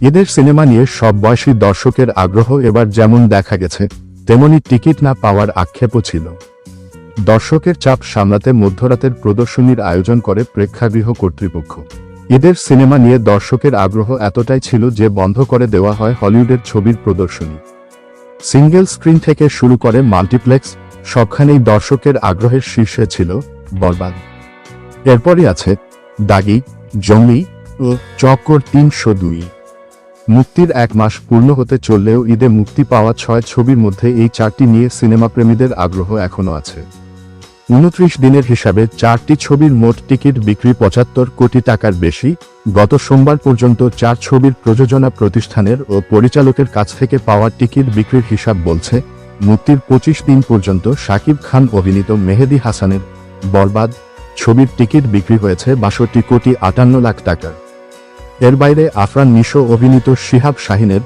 ঈদের সিনেমা নিয়ে সব বয়সী দর্শকের আগ্রহ এবার যেমন দেখা গেছে, তেমনি টিকিট না পাওয়ার আক্ষেপও ছিল। দর্শকের চাপ সামলাতে মধ্যরাতের প্রদর্শনীর আয়োজন করে প্রেক্ষাগৃহ কর্তৃপক্ষ। ঈদের সিনেমা নিয়ে দর্শকের আগ্রহ এতটাই ছিল যে বন্ধ করে দেওয়া হয় হলিউডের ছবির প্রদর্শনী। সিঙ্গেল স্ক্রিন থেকে শুরু করে মাল্টিপ্লেক্স, সবখানেই দর্শকের আগ্রহের শীর্ষে ছিল বরবাদ। এরপরই আছে দাগি জঙ্গলি ও চক্কর তিনশো দুই। মুক্তির এক মাস পূর্ণ হতে চললেও ঈদে মুক্তি পাওয়া ছয় ছবির মধ্যে এই চারটি নিয়ে সিনেমা প্রেমীদের আগ্রহ এখনও আছে। উনত্রিশ দিনের হিসাবে চারটি ছবির মোট টিকিট বিক্রি পঁচাত্তর কোটি টাকার বেশি। গত সোমবার পর্যন্ত চার ছবির প্রযোজনা প্রতিষ্ঠানের ও পরিচালকের কাছ থেকে পাওয়া টিকিট বিক্রির হিসাব বলছে, মুক্তির পঁচিশ দিন পর্যন্ত শাকিব খান অভিনীত মেহেদি হাসানের বরবাদ ছবির টিকিট বিক্রি হয়েছে বাষট্টি কোটি আটান্ন লাখ টাকার। এর বাইরে আফরান নিশো অভিনীত শিহাব শাহিনের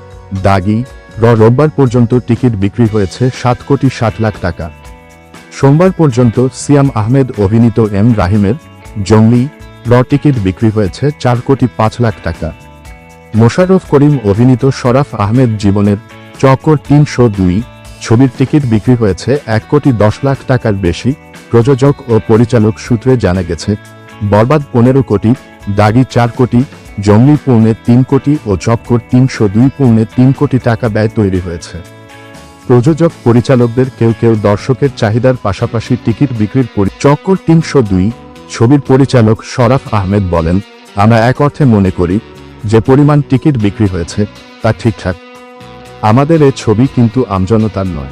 দাগি র রোববার পর্যন্ত টিকিট বিক্রি হয়েছে সাত কোটি ষাট লাখ টাকা। সোমবার পর্যন্ত সিয়াম আহমেদ অভিনীত এম রাহিমের জঙ্গলি র টিকিট বিক্রি হয়েছে চার কোটি পাঁচ লাখ টাকা। মোশাররফ করিম অভিনীত শরাফ আহমেদ জীবনের চকর তিনশো দুই ছবির টিকিট বিক্রি হয়েছে এক কোটি দশ লাখ টাকার বেশি, প্রযোজক ও পরিচালক সূত্রে জানা গেছে, বরবাদ পনেরো কোটি, দাগি চার কোটি জঙ্গলি পৌনে তিন কোটি ও চক্কর তিনশো দুই পৌনে তিন কোটি টাকা ব্যয় তৈরি হয়েছে। প্রযোজক পরিচালকদের কেউ কেউ দর্শকের চাহিদার পাশাপাশি টিকিট বিক্রির পরি- চক্কর তিনশো দুই ছবির পরিচালক শরাফ আহমেদ বলেন, আমরা এক অর্থে মনে করি, যে পরিমাণ টিকিট বিক্রি হয়েছে, তা ঠিকঠাক। আমাদের এ ছবি কিন্তু আমজনতার নয়।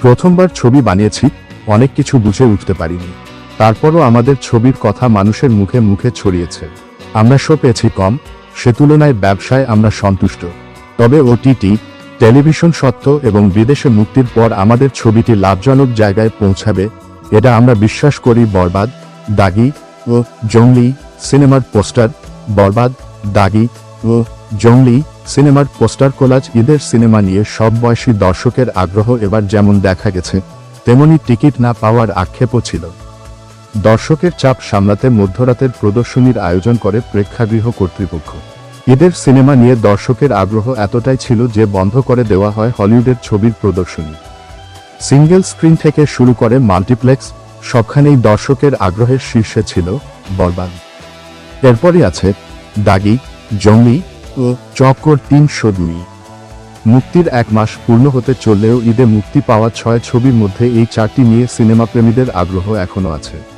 প্রথমবার ছবি বানিয়েছি, অনেক কিছু বুঝে উঠতে পারিনি। তারপরও আমাদের ছবির কথা মানুষের মুখে মুখে ছড়িয়েছে। আমরা শো পেয়েছি কম, সে তুলনায় ব্যবসায় আমরা সন্তুষ্ট। তবে ওটিটি টেলিভিশন সত্য এবং বিদেশে মুক্তির পর আমাদের ছবিটি লাভজনক জায়গায় পৌঁছাবে, এটা আমরা বিশ্বাস করি বরবাদ, দাগি ও জংলি সিনেমার পোস্টার, বরবাদ, দাগি ও জংলি সিনেমার পোস্টার কোলাজ ঈদের সিনেমা নিয়ে সব বয়সী দর্শকের আগ্রহ এবার যেমন দেখা গেছে, তেমনি টিকিট না পাওয়ার আক্ষেপও ছিল। দর্শকের চাপ সামলাতে মধ্যরাতের প্রদর্শনীর আয়োজন করে প্রেক্ষাগৃহ কর্তৃপক্ষ। ঈদের সিনেমা নিয়ে দর্শকের আগ্রহ এতটাই ছিল যে বন্ধ করে দেওয়া হয় হলিউডের ছবির প্রদর্শনী। সিঙ্গেল স্ক্রিন থেকে শুরু করে মাল্টিপ্লেক্স, সবখানেই দর্শকের আগ্রহের শীর্ষে ছিল বরবাদ। এরপরই আছে দাগি জঙ্গলি ও চক্কর তিনশো দুই মুক্তির এক মাস পূর্ণ হতে চললেও ঈদে মুক্তি পাওয়া ছয় ছবির মধ্যে এই চারটি নিয়ে সিনেমা প্রেমীদের আগ্রহ এখনও আছে।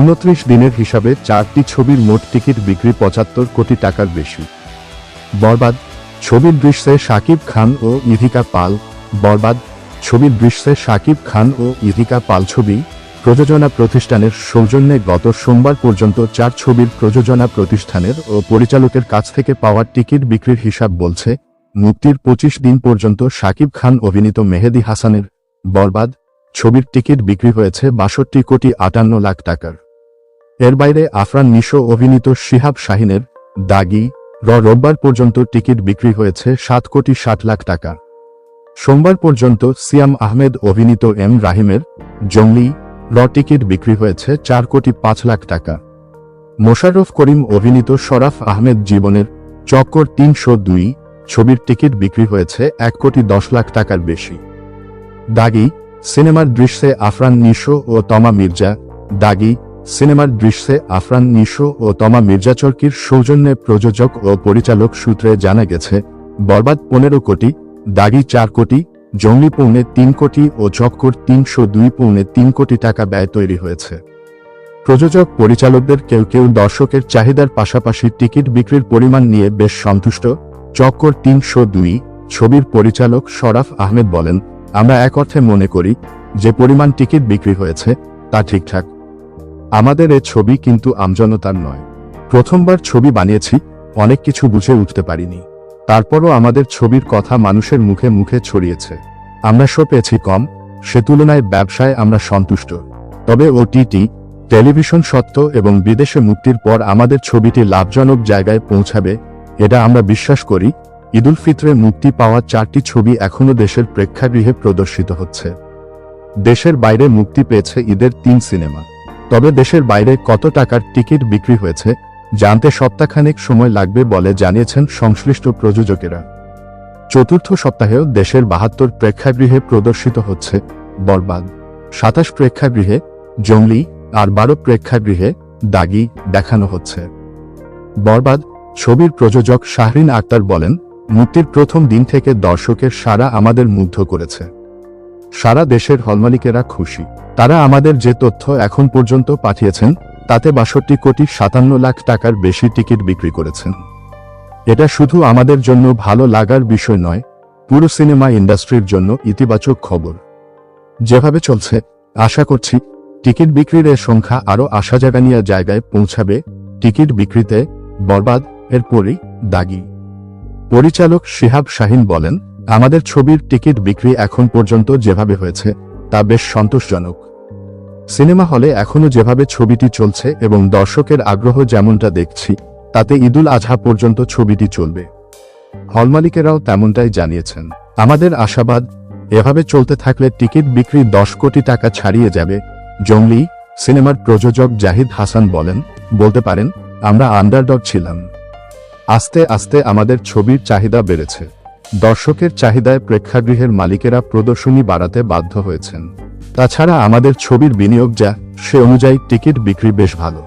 উনত্রিশ দিনের হিসাবে চারটি ছবির মোট টিকিট বিক্রি পঁচাত্তর কোটি টাকার বেশি। বরবাদ, ছবির দৃশ্যে শাকিব খান ও ইধিকা পাল। বরবাদ, ছবির দৃশ্যে শাকিব খান ও ইধিকা পাল ছবি প্রযোজনা প্রতিষ্ঠানের সৌজন্যে গত সোমবার পর্যন্ত চার ছবির প্রযোজনা প্রতিষ্ঠানের ও পরিচালকের কাছ থেকে পাওয়া টিকিট বিক্রির হিসাব বলছে, মুক্তির পঁচিশ দিন পর্যন্ত শাকিব খান, অভিনীত মেহেদি হাসানের বরবাদ, ছবির টিকিট বিক্রি হয়েছে বাষট্টি কোটি আটান্ন লাখ টাকার। এর বাইরে আফরান নিশো অভিনীত শিহাব শাহিনের দাগি র রোববার পর্যন্ত টিকিট বিক্রি হয়েছে সাত কোটি ষাট লাখ টাকা। সোমবার পর্যন্ত সিয়াম আহমেদ অভিনীত এম রাহিমের জঙ্গলি র টিকিট বিক্রি হয়েছে চার কোটি পাঁচ লাখ টাকা। মোশাররফ করিম অভিনীত শরাফ আহমেদ জীবনের চক্কর তিনশো দুই ছবির টিকিট বিক্রি হয়েছে এক কোটি দশ লাখ টাকার বেশি। দাগি সিনেমার দৃশ্যে আফরান নিশো ও তমা মির্জা, দাগি সিনেমার দৃশ্যে আফরান নিশো ও তমা মির্জা চরকির সৌজন্যে প্রযোজক ও পরিচালক সূত্রে জানা গেছে, বরবাদ পনেরো কোটি, দাগি চার কোটি, জঙ্গলি পৌনে তিন কোটি ও চক্কর তিনশো দুই পৌনে তিন কোটি টাকা ব্যয় তৈরি হয়েছে। প্রযোজক পরিচালকদের কেউ কেউ দর্শকের চাহিদার পাশাপাশি টিকিট বিক্রির পরিমাণ নিয়ে বেশ সন্তুষ্ট চক্কর তিনশো দুই, ছবির পরিচালক শরাফ আহমেদ বলেন, আমরা এক অর্থে মনে করি, যে পরিমাণ টিকিট বিক্রি হয়েছে, তা ঠিকঠাক। আমাদের এ ছবি কিন্তু আমজনতার নয়। প্রথমবার ছবি বানিয়েছি, অনেক কিছু বুঝে উঠতে পারিনি। তারপরও আমাদের ছবির কথা মানুষের মুখে মুখে ছড়িয়েছে। আমরা শো পেয়েছি কম, সে তুলনায় ব্যবসায় আমরা সন্তুষ্ট। তবে ওটিটি টেলিভিশন সত্য এবং বিদেশে মুক্তির পর আমাদের ছবিটি লাভজনক জায়গায় পৌঁছাবে, এটা আমরা বিশ্বাস করি। ঈদুল ফিতরে মুক্তি পাওয়া চারটি ছবি এখনও দেশের প্রেক্ষাগৃহে প্রদর্শিত হচ্ছে। দেশের বাইরে মুক্তি পেয়েছে ঈদের তিন সিনেমা। তবে দেশের বাইরে কত টাকার টিকিট বিক্রি হয়েছে, জানতে সপ্তাহখানেক সময় লাগবে বলে জানিয়েছেন সংশ্লিষ্ট প্রযোজকেরা। চতুর্থ সপ্তাহেও দেশের বাহাত্তর প্রেক্ষাগৃহে প্রদর্শিত হচ্ছে বরবাদ। সাতাশ প্রেক্ষাগৃহে জঙ্গলি আর বারো প্রেক্ষাগৃহে দাগি দেখানো হচ্ছে। বরবাদ ছবির প্রযোজক শাহরিন আক্তার বলেন, মুক্তির প্রথম দিন থেকে দর্শকের সারা আমাদের মুগ্ধ করেছে। সারা দেশের হলমালিকেরা খুশি। তারা আমাদের যে তথ্য এখন পর্যন্ত পাঠিয়েছেন, তাতে বাষট্টি কোটি সাতান্ন লাখ টাকার বেশি টিকিট বিক্রি করেছেন। এটা শুধু আমাদের জন্য ভালো লাগার বিষয় নয়, পুরো সিনেমা ইন্ডাস্ট্রির জন্য ইতিবাচক খবর। যেভাবে চলছে, আশা করছি, টিকিট বিক্রির এর সংখ্যা আরও আশা জাগানিয়া জায়গায় পৌঁছাবে, টিকিট বিক্রিতে বরবাদ এরপরই দাগি। পরিচালক শিহাব শাহিন বলেন আমাদের ছবির টিকিট বিক্রি এখন পর্যন্ত যেভাবে হয়েছে, তা বেশ সন্তোষজনক। সিনেমা হলে এখনও যেভাবে ছবিটি চলছে এবং দর্শকের আগ্রহ যেমনটা দেখছি, তাতে ঈদুল আজহা পর্যন্ত ছবিটি চলবে। হল মালিকেরাও তেমনটাই জানিয়েছেন, আমাদের আশাবাদ, এভাবে চলতে থাকলে টিকিট বিক্রি দশ কোটি টাকা ছাড়িয়ে যাবে। জঙ্গলি সিনেমার প্রযোজক জাহিদ হাসান বলেন, বলতে পারেন, আমরা আন্ডারডগ ছিলাম। আস্তে আস্তে আমাদের ছবির চাহিদা বেড়েছে। দর্শকের চাহিদায় প্রেক্ষাগৃহের মালিকেরা প্রদর্শনী বাড়াতে বাধ্য হয়েছেন। তাছাড়া আমাদের ছবির বিনিয়োগ যা, সে অনুযায়ী টিকিট বিক্রি বেশ ভালো।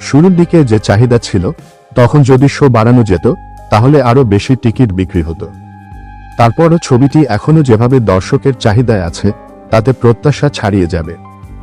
শুরুর দিকে যে চাহিদা ছিল, তখন যদি শো বাড়ানো যেত, তাহলে আরও বেশি টিকিট বিক্রি হতো। তারপরও ছবিটি এখনও যেভাবে দর্শকের চাহিদায় আছে, তাতে প্রত্যাশা ছাড়িয়ে যাবে।